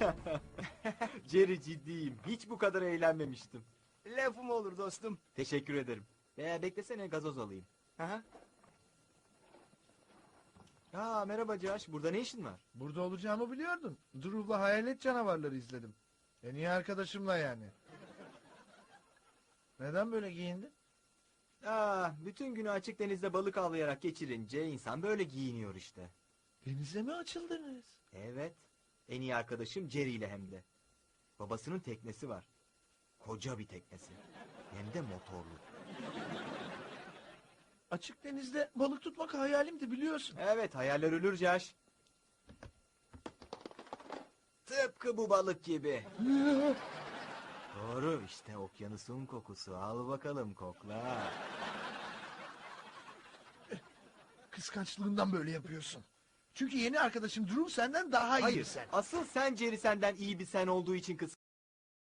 Jerry ciddiyim. Hiç bu kadar eğlenmemiştim. Lafım olur dostum. Teşekkür ederim. Ee, beklesene gazoz alayım. Aha. Aa merhaba Josh. Burada ne işin var? Burada olacağımı biliyordun. Drew'la hayalet canavarları izledim. En iyi arkadaşımla yani. Neden böyle giyindin? Aa, bütün günü açık denizde balık avlayarak geçirince insan böyle giyiniyor işte. Denize mi açıldınız? Evet. En iyi arkadaşım Jerry ile hem de. Babasının teknesi var. Koca bir teknesi. Hem de motorlu. Açık denizde balık tutmak hayalimdi biliyorsun. Evet hayaller ölür Josh. Tıpkı bu balık gibi. Doğru işte okyanusun kokusu. Al bakalım kokla. Kıskançlığından böyle yapıyorsun. Çünkü yeni arkadaşım Drew senden daha iyi Hayır sen. asıl sen Jerry senden iyi bir sen olduğu için kız.